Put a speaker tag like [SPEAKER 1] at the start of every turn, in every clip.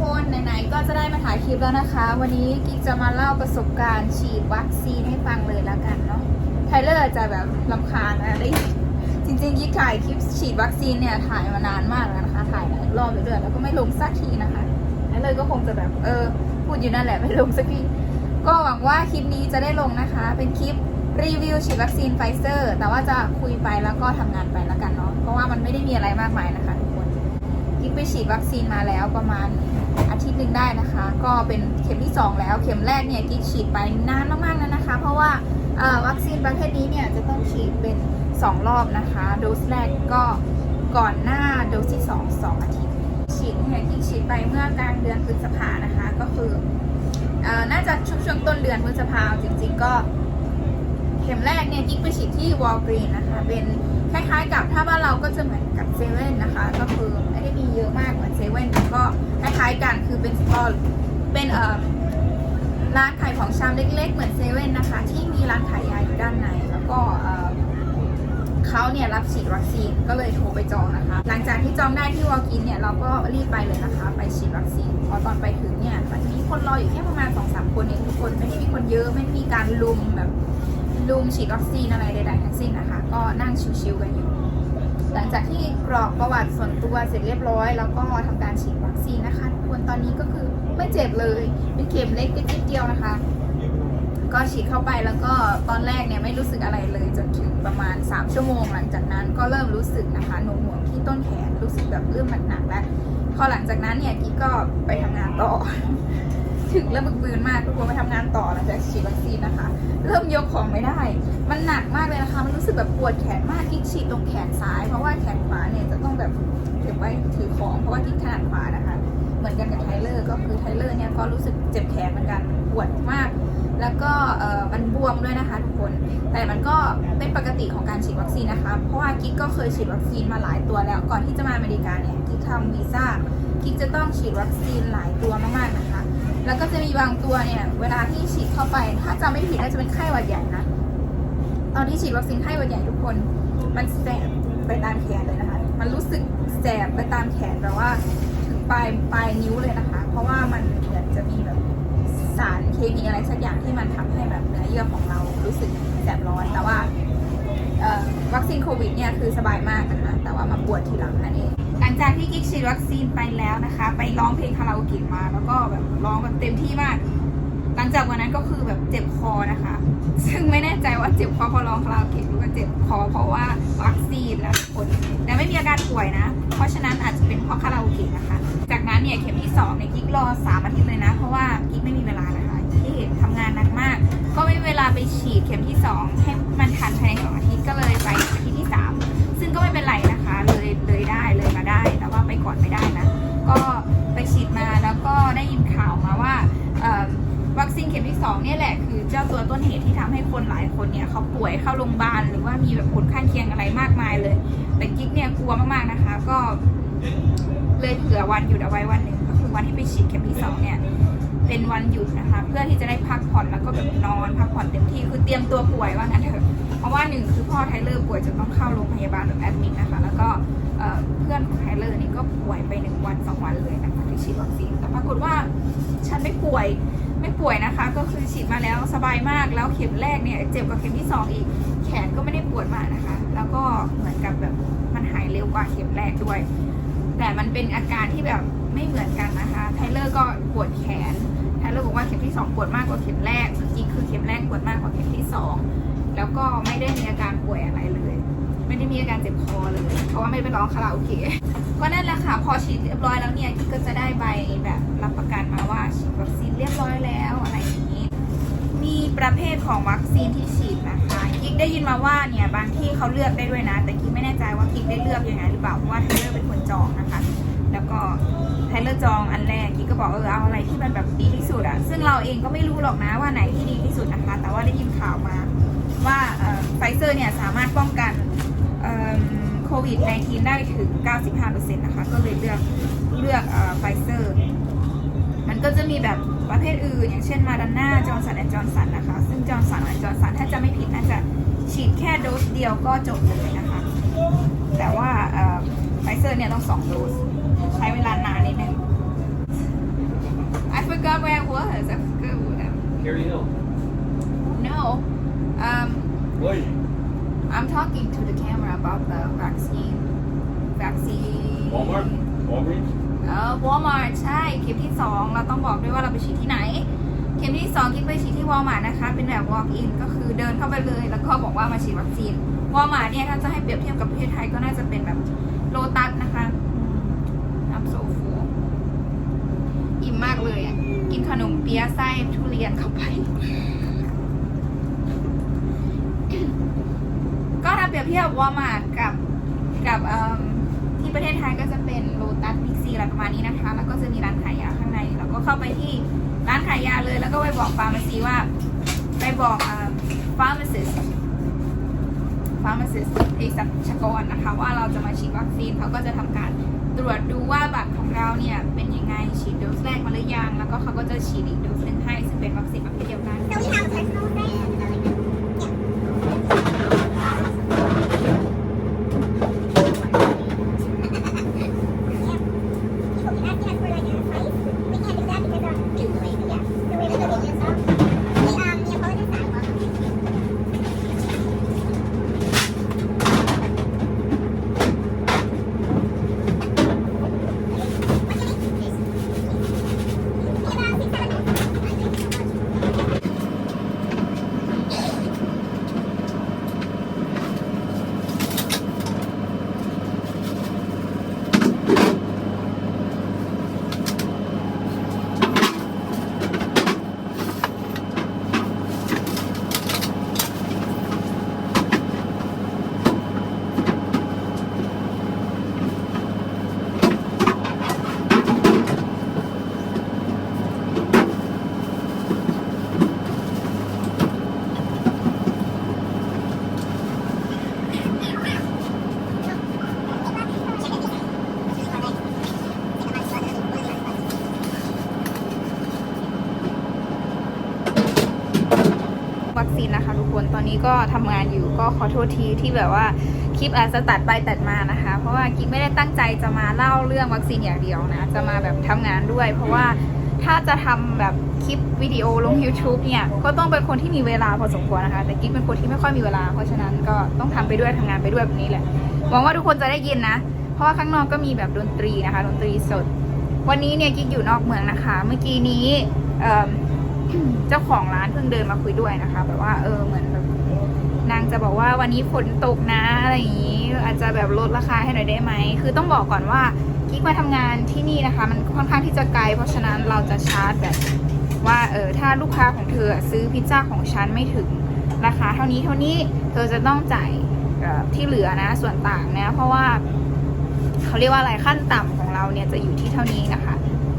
[SPEAKER 1] คนไหนๆก็จะได้มาถ่ายคลิปแล้วนะคะ วันนี้กิ๊กจะมาเล่าประสบการณ์ฉีดวัคซีนให้ฟังเลยล้วกันเนาะไทเลอร์จะแบบลำคาญนะได้จริงๆกิ๊กถ่ายคลิปฉีดวัคซีนเนี่ยถ่ายมานานมากแล้วนะคะ ถ่ายหลายรอบเรื่อยแล้วก็ไม่ลงสักทีนะคะไทเลอร์ก็คงจะแบบเออพูดอยู่นั่นแหละไม่ลงสักทีก็หวังว่าคลิปนี้จะได้ลงนะคะ เป็นคลิปรีวิวฉีดวัคซีนไฟเซอร์ แต่ว่าจะคุยไปแล้วก็ทำงานไปแล้วกันเนาะเพราะว่ามันไม่ได้มีอะไรมากมายนะคะทุกคนกิ๊กไปฉีดวัคซีนมาแล้วประมาณ อาทิตย์หนึ่งได้นะคะ ก็เป็นเข็มที่ 2 แล้ว เข็มแรกเนี่ยกิ๊กฉีดไปนานมากๆแล้วนะคะ เพราะว่าวัคซีนประเภทนี้เนี่ยจะต้องฉีดเป็น 2 รอบนะคะ โดสแรกก็ก่อนหน้าโดสที่ 2 2 อาทิตย์ ฉีดเนี่ยกิ๊กฉีดไปเมื่อกลางเดือนพฤษภานะคะ ก็คือน่าจะช่วงช่วงต้นเดือนพฤษภาจริง ๆ ก็ เข็มแรกเนี่ยกิ๊กไปฉีดที่วอลกรีนนะคะ เป็นคล้ายๆกับถ้าบ้านเราก็จะเหมือนกับเซเว่นนะคะ ก็คือ เยอะมากเหมือนเซเว่นก็คล้ายๆกันคือเป็นสตอร์เป็นเอ่อร้านขายของชำเล็ก ๆ เหมือนเซเว่นนะคะ ที่มีร้านขายยาอยู่ด้านในแล้วก็เอ่อเขาเนี่ยรับฉีดวัคซีนก็เลยโทรไปจองนะคะ หลังจากที่จองได้ที่วอลกินเนี่ยเราก็รีบไปเลยนะคะ ไปฉีดวัคซีนพอตอนไปถึงเนี่ยมันมีคนรออยู่แค่ประมาณสองสามคนเองทุกคนไม่ได้มีคนเยอะไม่ได้มีการลุมแบบลุมฉีดวัคซีนอะไรใดๆทั้งสิ้นนะคะ ก็นั่งชิวๆกันอยู่ หลังจากที่กรอกประวัติส่วนตัวเสร็จเรียบร้อย แล้วก็ทำการฉีดวัคซีนนะคะทุกคนตอนนี้ก็คือไม่เจ็บเลย เป็นเข็มเล็กนิดเดียวนะคะ ก็ฉีดเข้าไปแล้วก็ตอนแรกเนี่ยไม่รู้สึกอะไรเลยจนถึงประมาณ 3 ชั่วโมง หลังจากนั้นก็เริ่มรู้สึกนะคะหน่วงๆที่ต้นแขนรู้สึกแบบเริ่มหนักๆแล้วพอหลังจากนั้นเนี่ยกิ๊กก็ไปทำงานต่อ ถึงเริ่มบึกบืนมากทุกคนไปทำงานต่อหลังจากฉีดวัคซีนนะคะ เริ่มยกของไม่ได้ มันหนักมากเลยนะคะ มันรู้สึกแบบปวดแขนมากกิ๊กฉีดตรงแขนซ้าย เพราะว่าแขนขวาเนี่ยจะต้องแบบเก็บไว้ถือของ เพราะว่ากิ๊กถนัดขวานะคะ เหมือนกันกับไทเลอร์ก็คือไทเลอร์เนี่ยก็รู้สึกเจ็บแขนเหมือนกันปวดมาก แล้วก็มันบวมด้วยนะคะทุกคน แต่มันก็เป็นปกติของการฉีดวัคซีนนะคะ เพราะว่ากิ๊กก็เคยฉีดวัคซีนมาหลายตัวแล้ว ก่อนที่จะมาอเมริกาเนี่ยกิ๊กทำวีซ่ากิ๊กจะต้องฉีดวัคซีนหลายตัวมากๆนะคะ แล้วก็จะมีบางตัวเนี่ย เวลาที่ฉีดเข้าไป ถ้าจำไม่ผิดน่าจะเป็นไข้หวัดใหญ่นะ ตอนที่ฉีดวัคซีนไข้หวัดใหญ่ทุกคน มันแสบไปตามแขนเลยนะคะ มันรู้สึกแสบไปตามแขนแบบว่าถึงปลายปลายนิ้วเลยนะคะ เพราะว่ามันเหมือนจะมีแบบสารเคมีอะไรสักอย่างที่มันทำให้แบบเนื้อเยื่อของเรารู้สึกแสบร้อน แต่ว่าวัคซีนโควิดเนี่ยคือสบายมากนะคะ แต่ว่ามาปวดทีหลังนั่นเอง หลังจากที่กิ๊กฉีดวัคซีนไปแล้วนะคะ ไปร้องเพลงคาราโอเกะมา แล้วก็แบบร้องแบบเต็มที่มาก หลังจากวันนั้นก็คือแบบเจ็บคอนะคะ ซึ่งไม่แน่ใจว่าเจ็บคอเพราะร้องคาราโอเกะหรือว่าเจ็บคอเพราะว่าวัคซีนแล้วคน แต่ไม่มีอาการป่วยนะ เพราะฉะนั้นอาจจะเป็นเพราะคาราโอเกะนะคะ จากนั้นเนี่ยเข็มที่สองเนี่ยกิ๊กรอสามอาทิตย์เลยนะ เพราะว่ากิ๊กไม่มีเวลานะคะที่ทำงานหนักมาก ก็ไม่มีเวลาไปฉีดเข็มที่สองให้มันทันภายในสองอาทิตย์ก็เลยไปอาทิตย์ที่สามซึ่งก็ไม่เป็นไรนะ องเนี่ยแหละคือเจ้าตัวต้นเหตุที่ทำให้คนหลายคนเนี่ยเขาป่วยเข้าโรงพยาบาลหรือว่ามีแบบผลข้างเคียงอะไรมากมายเลย แต่กิ๊กเนี่ยกลัวมากๆนะคะ ก็เลยเผื่อวันหยุดเอาไว้วันหนึ่งก็คือวันที่ไปฉีดเข็มที่สองเนี่ยเป็นวันหยุดนะคะ เพื่อที่จะได้พักผ่อนแล้วก็แบบนอนพักผ่อนเต็มที่คือเตรียมตัวป่วยว่างั้นเถอะเพราะว่าหนึ่งคือพ่อไทเลอร์ป่วยจนต้องเข้าโรงพยาบาลแบบแอดมิดนะคะ แล้วก็เพื่อนของไทเลอร์นี่ก็ป่วยไปหนึ่งวันสองวันเลยนะคะที่ฉีดวัคซีนแต่ปรากฏว่าฉันไม่ป่วย ไม่ป่วยนะคะ ก็คือฉีดมาแล้วสบายมากแล้วเข็มแรกเนี่ยเจ็บกว่าเข็มที่สองอีก แขนก็ไม่ได้ปวดมากนะคะ แล้วก็เหมือนกับแบบมันหายเร็วกว่าเข็มแรกด้วย แต่มันเป็นอาการที่แบบไม่เหมือนกันนะคะ ไทเลอร์ก็ปวดแขนไทเลอร์บอกว่าเข็มที่ 2 ปวดมากกว่าเข็มแรกจริงๆคือเข็มแรกปวดมากกว่าเข็มที่ 2 แล้วก็ไม่ได้มีอาการป่วยอะไรเลย ไม่ได้มีอาการเจ็บคอเลย เพราะว่าไม่ไปร้องคาราโอเกะก็นั่นแหละค่ะ พอฉีดเรียบร้อยแล้วเนี่ยกิ๊กก็จะได้ใบแบบรับประกันมาว่าฉีดวัคซีนเรียบร้อยแล้วอะไรอย่างนี้ มีประเภทของวัคซีนที่ฉีดนะคะกิ๊กได้ยินมาว่าเนี่ยบางที่เขาเลือกได้ด้วยนะ แต่กิ๊กไม่แน่ใจว่ากิ๊กได้เลือกยังไงหรือเปล่าเพราะว่าไทเลอร์เป็นคนจองนะคะ แล้วก็ไทเลอร์จองอันแรกกิ๊กก็บอกเออเอาอะไรที่มันแบบดีที่สุดอะซึ่งเราเองก็ไม่รู้หรอกนะว่าไหนที่ดีที่สุดนะคะ แต่ว่าได้ยินข่าวมา ว่าไฟเซอร์เนี่ยสามารถป้องกันโควิด -19 ได้ถึง 95%นะคะ ก็เลยเลือกเลือกไฟเซอร์ มันก็จะมีแบบประเภทอื่น อย่างเช่นมาดาน่าจอร์นสันแอนจอร์นสันนะคะ ซึ่งจอร์นสันแอนจอร์นสันถ้าจะไม่ผิดน่าจะฉีดแค่โดสเดียวก็จบเลยนะคะ แต่ว่าไฟเซอร์เนี่ยต้องสองโดส ใช้เวลานานนิดนึง forgot where I was I forgot where
[SPEAKER 2] Carrie Hill.
[SPEAKER 1] no um
[SPEAKER 2] Oi.
[SPEAKER 1] I'm talking to the camera about the vaccine vaccine
[SPEAKER 2] Walmart. Walgreens.
[SPEAKER 1] เออ Walmart ใช่ เข็มที่ 2 เราต้องบอกด้วยว่าเราไปฉีดที่ไหน เข็มที่2กิ๊กไปฉีดที่ Walmart นะคะ เป็นแบบ walk in ก็คือเดินเข้าไปเลย แล้วก็บอกว่ามาฉีดวัคซีน Walmart เนี่ยถ้าจะให้เปรียบเทียบกับประเทศไทยก็น่าจะเป็นแบบโลตัสนะคะน้ำโซฟูอิ่มมากเลยอะ กินขนมเปี๊ยะไส้ทุเรียนเข้าไป ก็ถ้า เปรียบเทียบวอลมาร์ทกับกับที่ประเทศไทยก็จะเป็นโลตัสบิ๊กซีอะไรประมาณนี้นะคะ แล้วก็จะมีร้านขายยาข้างใน แล้วก็เข้าไปที่ร้านขายยาเลย แล้วก็ไปบอกฟาร์มาซีว่า ไปบอกฟาร์มาซิสฟาร์มาซิสเภสัชกรนะคะ ว่าเราจะมาฉีดวัคซีนเขาก็จะทำการตรวจดูว่าบัตรของเราเนี่ยเป็นยังไงฉีดโดสแรกมาหรือยัง แล้วก็เขาก็จะฉีดอีกโดสหนึ่งให้ซึ่งเป็นวัคซีนประเภทเดียวกัน นี้ก็ทำงานอยู่ก็ขอโทษทีที่แบบว่าคลิปอาจจะตัดไปตัดมานะคะ เพราะว่ากิ๊กไม่ได้ตั้งใจจะมาเล่าเรื่องวัคซีนอย่างเดียวนะ จะมาแบบทำงานด้วย เพราะว่าถ้าจะทำแบบคลิปวิดีโอลง YouTube เนี่ยก็ต้องเป็นคนที่มีเวลาพอสมควรนะคะ แต่กิ๊กเป็นคนที่ไม่ค่อยมีเวลา เพราะฉะนั้นก็ต้องทำไปด้วยทำงานไปด้วยแบบนี้แหละหวังว่าทุกคนจะได้ยินนะ เพราะว่าข้างนอกก็มีแบบดนตรีนะคะดนตรีสด วันนี้เนี่ยกิ๊กอยู่นอกเมืองนะคะ เมื่อกี้นี้ เจ้าของร้านเพิ่งเดินมาคุยด้วยนะคะ แบบว่าเออเหมือนแบบนางจะบอกว่าวันนี้ฝนตกนะอะไรอย่างนี้ อาจจะแบบลดราคาให้หน่อยได้ไหม คือต้องบอกก่อนว่ากิ๊กมาทำงานที่นี่นะคะ มันค่อนข้างที่จะไกล เพราะฉะนั้นเราจะชาร์จแบบว่าเออถ้าลูกค้าของเธอซื้อพิซซ่าของฉันไม่ถึงราคาเท่านี้เท่านี้เธอจะต้องจ่ายที่เหลือนะส่วนต่างนะ เพราะว่าเขาเรียกว่าอะไรขั้นต่ำของเราเนี่ยจะอยู่ที่เท่านี้นะคะ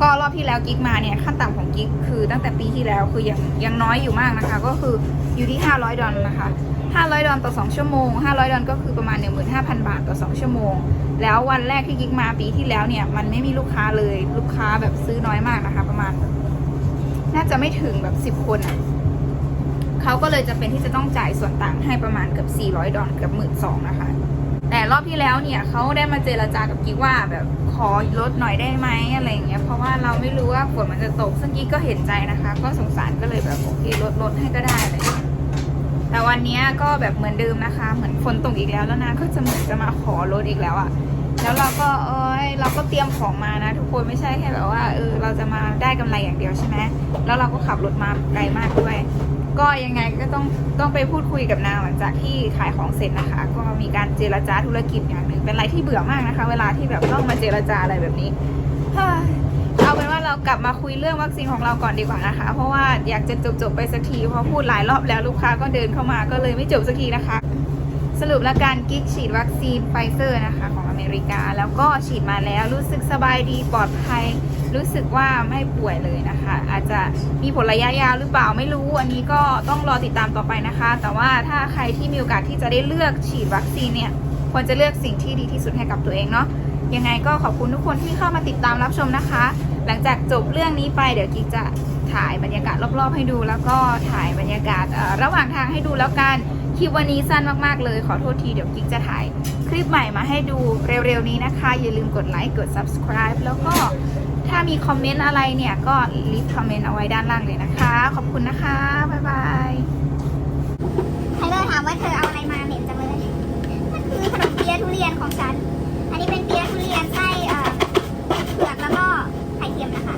[SPEAKER 1] ก็รอบที่แล้วกิ๊กมาเนี่ยขั้นต่ำของกิ๊กคือตั้งแต่ปีที่แล้วคือยังยังน้อยอยู่มากนะคะ ก็คืออยู่ที่ 500 ดอลนะคะ 500 ดอลต่อ 2 ชั่วโมง 500 ดอลก็คือประมาณ 15,000 บาทต่อ 2 ชั่วโมง แล้ววันแรกที่กิ๊กมาปีที่แล้วเนี่ยมันไม่มีลูกค้าเลยลูกค้าแบบซื้อน้อยมากนะคะ ประมาณ น่าจะไม่ถึงแบบ 10 คนอะเขาก็เลยจะเป็นที่จะต้องจ่ายส่วนต่างให้ประมาณเกือบ400 ดอลเกือบหมื่นสองนะคะ แต่รอบที่แล้วเนี่ยเขาได้มาเจรจากับกิ๊กว่าแบบขอลดหน่อยได้ไหมอะไรอย่างเงี้ย เพราะว่าเราไม่รู้ว่าฝนมันจะตก ซึ่งกิ๊กก็เห็นใจนะคะ ก็สงสารก็เลยแบบโอเคลดลดให้ก็ได้อะไรอย่างเลยแต่วันนี้ก็แบบเหมือนเดิมนะคะ เหมือนฝนตกอีกแล้วแล้วนะก็จะเหมือนจะมาขอลดอีกแล้วอะแล้วเราก็เอยเราก็เตรียมของมานะ ทุกคนไม่ใช่แค่แบบว่าเออเราจะมาได้กำไรอย่างเดียวใช่ไหมแล้วเราก็ขับรถมาไกลมากด้วย ก็ยังไงก็ต้องต้องไปพูดคุยกับนางหลังจากที่ขายของเสร็จนะคะ ก็มีการเจรจาธุรกิจอย่างหนึ่งเป็นอะไรที่เบื่อมากนะคะ เวลาที่แบบต้องมาเจรจาอะไรแบบนี้เอาเป็นว่าเรากลับมาคุยเรื่องวัคซีนของเราก่อนดีกว่านะคะ เพราะว่าอยากจะจบจบไปสักทีเพราะพูดหลายรอบแล้วลูกค้าก็เดินเข้ามาก็เลยไม่จบสักทีนะคะ สรุปแล้วการกิ๊กฉีดวัคซีนไฟเซอร์นะคะข เมริกา แล้วก็ฉีดมาแล้วรู้สึกสบายดีปลอดภัย รู้สึกว่าไม่ป่วยเลยนะคะ อาจจะมีผลระยะยาวหรือเปล่าไม่รู้ อันนี้ก็ต้องรอติดตามต่อไปนะคะ แต่ว่าถ้าใครที่มีโอกาสที่จะได้เลือกฉีดวัคซีนเนี่ยควรจะเลือกสิ่งที่ดีที่สุดให้กับตัวเองเนาะยังไงก็ขอบคุณทุกคนที่เข้ามาติดตามรับชมนะคะ หลังจากจบเรื่องนี้ไปเดี๋ยวกิ๊กจะถ่ายบรรยากาศรอบๆให้ดู แล้วก็ถ่ายบรรยากาศระหว่างทางให้ดูแล้วกันคลิปวันนี้สั้นมากๆเลย ขอโทษทีเดี๋ยวกิ๊กจะถ่าย คลิปใหม่มาให้ดูเร็วๆนี้นะคะ อย่าลืมกดไลค์กด subscribe แล้วก็ถ้ามีคอมเมนต์อะไรเนี่ย ก็รีบคอมเมนต์เอาไว้ด้านล่างเลยนะคะ ขอบคุณนะคะ บ๊ายบาย
[SPEAKER 3] ไทเลอร์ถามว่าเธอเอาอะไรมาเหม็นจังเลยมันคือขนมเปี๊ยะทุเรียนของฉัน อันนี้เป็นเปี๊ยะทุเรียนไส้อ่อเผือกแล้วก็ไข่เค็มนะคะ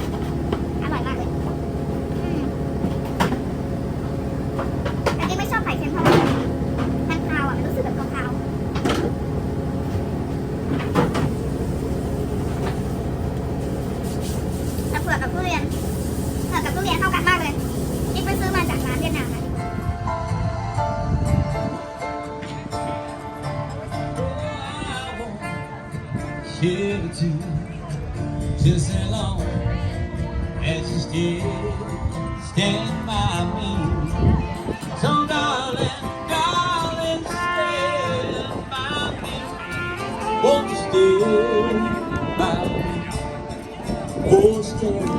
[SPEAKER 2] as you still stand by me. So darling, darling, stand by me. Won't you stand by me? Oh, stand,